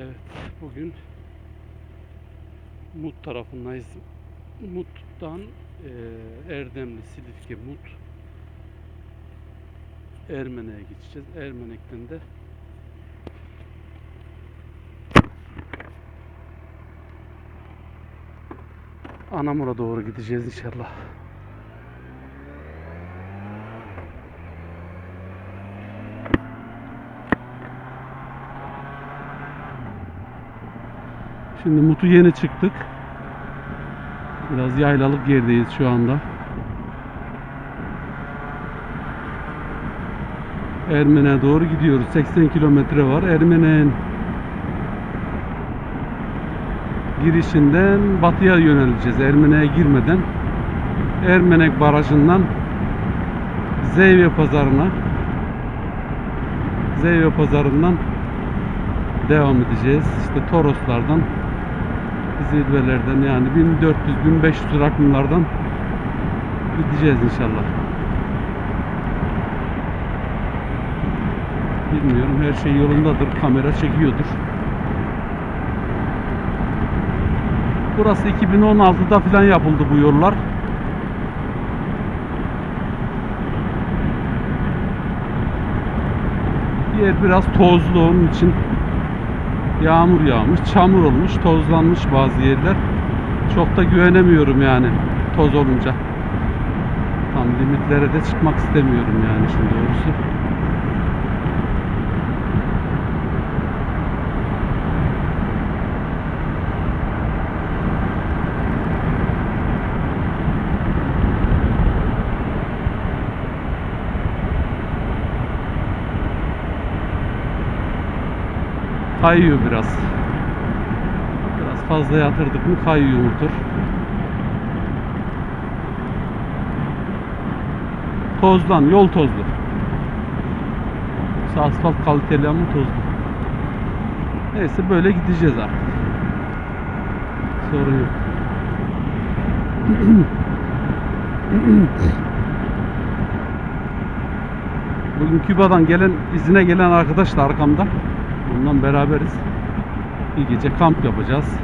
Evet, bugün Mut tarafındayız. Mut'tan eee, Erdemli, Silifke, Mut Ermenek'e geçeceğiz. Ermenek'ten de Anamur'a doğru gideceğiz inşallah. Şimdi Mut'u yeni çıktık. Biraz yaylalık yerdeyiz şu anda. Ermenek'e doğru gidiyoruz. 80 kilometre var. Ermenek'in girişinden batıya yöneleceğiz. Ermenek'e girmeden Ermenek Barajı'ndan Zeyve Pazarı'na Zeyve Pazarı'ndan devam edeceğiz. İşte Toroslardan zirvelerden yani 1400-1500 rakımlardan gideceğiz inşallah. Bilmiyorum her şey yolundadır. Kamera çekiyordur. Burası 2016'da falan yapıldı bu yollar. Yer biraz tozlu onun için yağmur yağmış, çamur olmuş, tozlanmış bazı yerler. Çok da güvenemiyorum yani toz olunca. Tam limitlere de çıkmak istemiyorum yani şimdi doğrusu. Kayıyor biraz. Biraz fazla yatırdık mı kayıyor motor. Tozlan, yol tozlu. Yoksa Asfalt kaliteli ama tozlu. Neyse böyle gideceğiz artık. Sorun yok. Bugün Küba'dan gelen, izine gelen arkadaş da arkamda. Ondan beraberiz. Bir gece kamp yapacağız.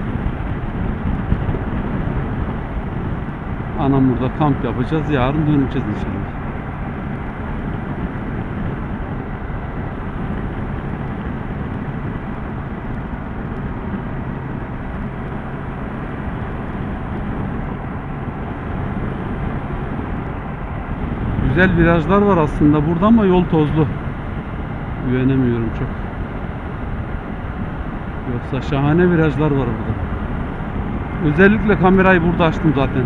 Anamur'da kamp yapacağız. Yarın döneceğiz inşallah. Güzel virajlar var aslında burada ama yol tozlu. Güvenemiyorum çok. Yoksa şahane virajlar var burada. Özellikle kamerayı burada açtım zaten.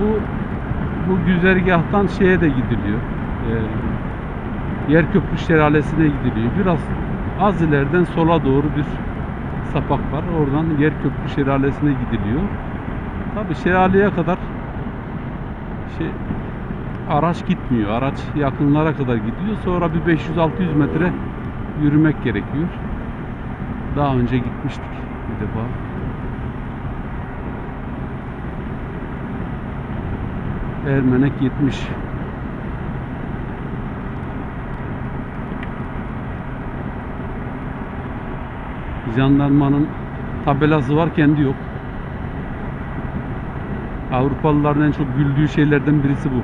Bu bu güzergahtan şeye de gidiliyor. Ee, Yerköprü Şelalesi'ne gidiliyor. Biraz az ileriden sola doğru bir sapak var. Oradan Yerköprü Şelalesi'ne gidiliyor. Tabi şelaleye kadar şey araç gitmiyor. Araç yakınlara kadar gidiyor. Sonra bir 500-600 metre yürümek gerekiyor. Daha önce gitmiştik bir defa. Ermenek 70. Jandarmanın tabelası var kendi yok. Avrupalıların en çok güldüğü şeylerden birisi bu.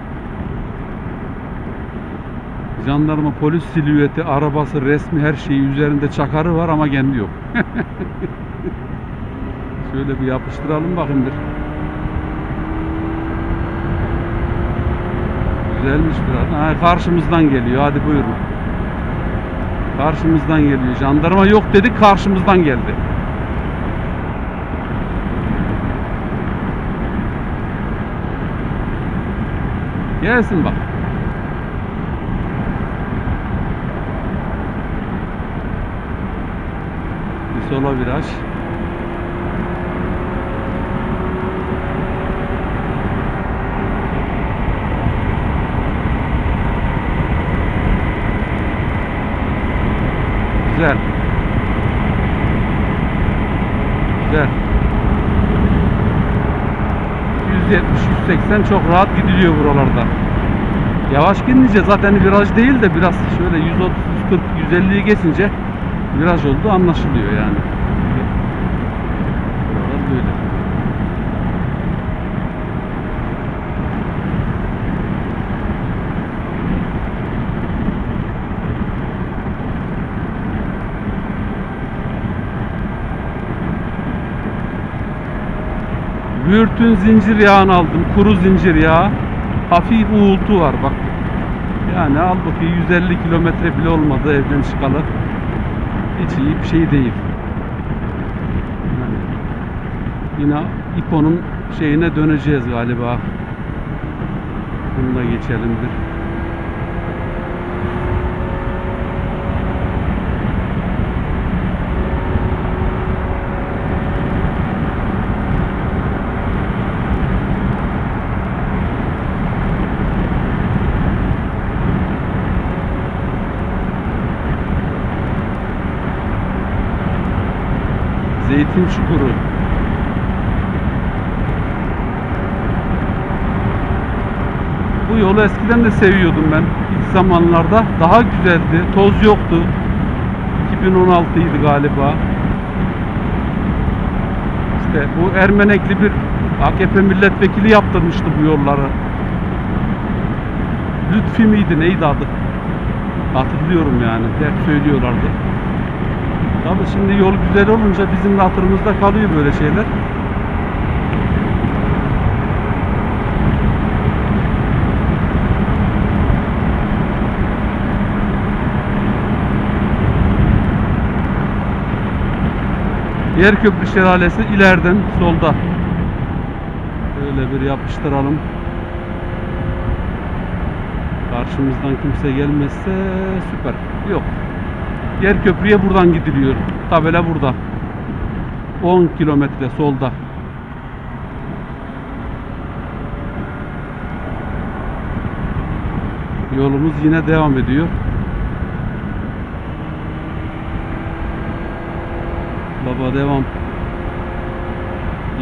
Jandarma polis silüeti, arabası, resmi her şeyi üzerinde çakarı var ama kendi yok. Şöyle bir yapıştıralım bakayım bir. Güzelmiş biraz. Ha, karşımızdan geliyor. Hadi buyurun. Karşımızdan geliyor. Jandarma yok dedi. Karşımızdan geldi. Gelsin bak. Bir sola viraj. 170-180 çok rahat gidiliyor buralarda. Yavaş gidince zaten viraj değil de biraz şöyle 130, 140, 150'yi geçince viraj olduğu anlaşılıyor yani. Buralar böyle. Vürt'ün zincir yağını aldım. Kuru zincir yağı. Hafif uğultu var bak. Yani al bakayım 150 kilometre bile olmadı evden çıkalı. Hiç iyi bir şey değil. Yani yine İpo'nun şeyine döneceğiz galiba. Bunu da geçelim bir. Zeytin çukuru. Bu yolu eskiden de seviyordum ben. İlk zamanlarda daha güzeldi. Toz yoktu. 2016 idi galiba. İşte bu Ermenekli bir AKP milletvekili yaptırmıştı bu yolları. Lütfi miydi neydi adı? Hatırlıyorum yani. Hep söylüyorlardı. Tabii şimdi yol güzel olunca bizim de hatırımızda kalıyor böyle şeyler. Yerköprü Şelalesi ileriden solda. Böyle bir yapıştıralım. Karşımızdan kimse gelmezse süper. Yok. Yer köprüye buradan gidiliyor. Tabela burada. 10 kilometre solda. Yolumuz yine devam ediyor. Baba devam.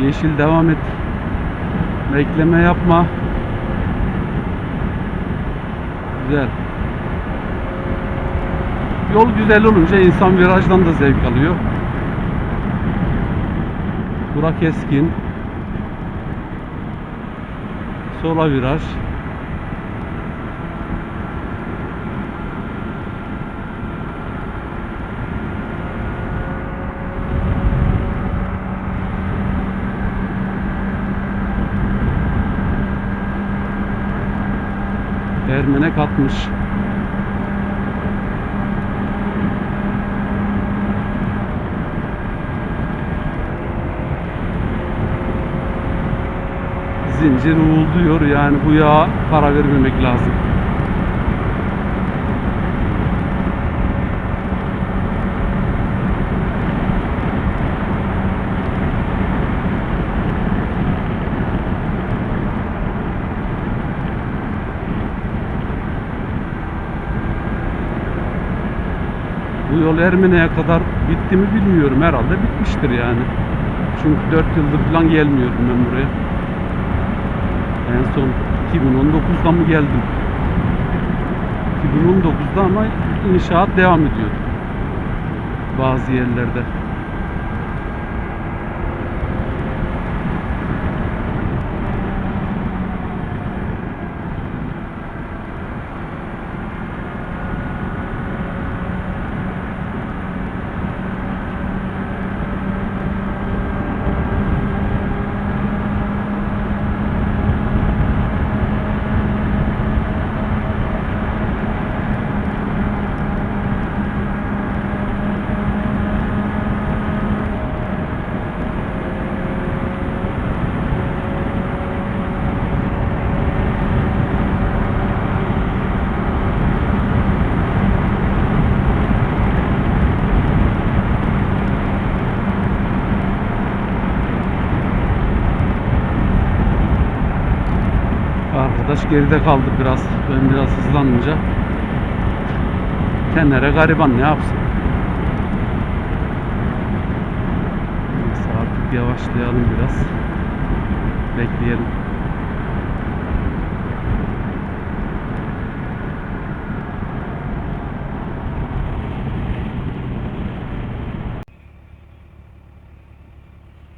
Yeşil devam et. Bekleme yapma. Güzel. Yol güzel olunca insan virajdan da zevk alıyor. Bura keskin. Sola viraj. Ermenek atmış. Zincir uğulduyor yani bu yağa para vermemek lazım. Yol Ermene'ye kadar bitti mi bilmiyorum. Herhalde bitmiştir yani. Çünkü 4 yıldır falan gelmiyorum ben buraya. En son 2019'da mı geldim? 2019'da ama inşaat devam ediyor. Bazı yerlerde. Arkadaş geride kaldı biraz. Ben biraz hızlanınca. Tenere gariban ne yapsın? Neyse artık yavaşlayalım biraz. Bekleyelim.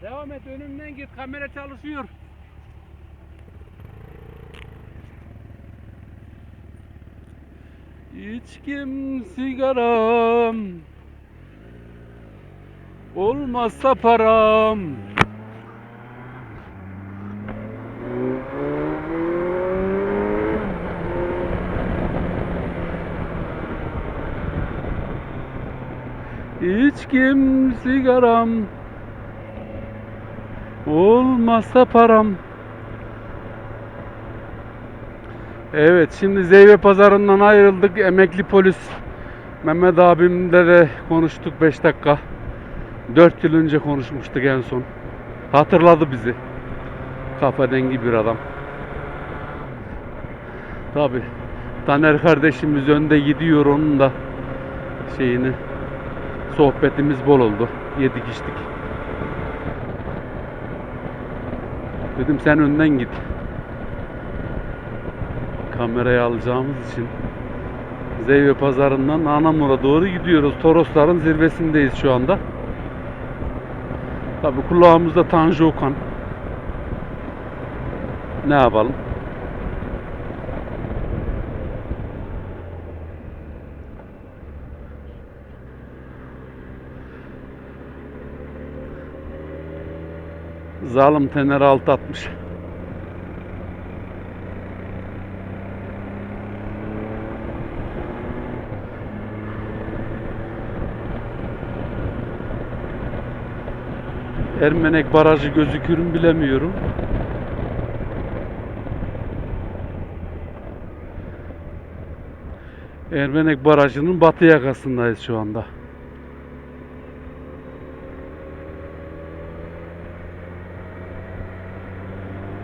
Devam et önümden git kamera çalışıyor. İçkim sigaram Olmazsa param. İçkim sigaram Olmazsa param Evet şimdi Zeyve pazarından ayrıldık. Emekli polis Mehmet abimle de konuştuk 5 dakika. 4 yıl önce konuşmuştuk en son. Hatırladı bizi. Kafa dengi bir adam. Tabi. Taner kardeşimiz önde gidiyor onun da şeyini. Sohbetimiz bol oldu. Yedik içtik. Dedim sen önden git kameraya alacağımız için Zeyve pazarından Anamur'a doğru gidiyoruz. Torosların zirvesindeyiz şu anda. Tabi kulağımızda Tanju Okan. Ne yapalım? Zalim Tener 660. Ermenek Barajı gözükür mü bilemiyorum. Ermenek Barajı'nın batı yakasındayız şu anda.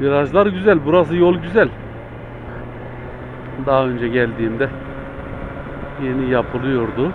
Virajlar güzel. Burası yol güzel. Daha önce geldiğimde yeni yapılıyordu.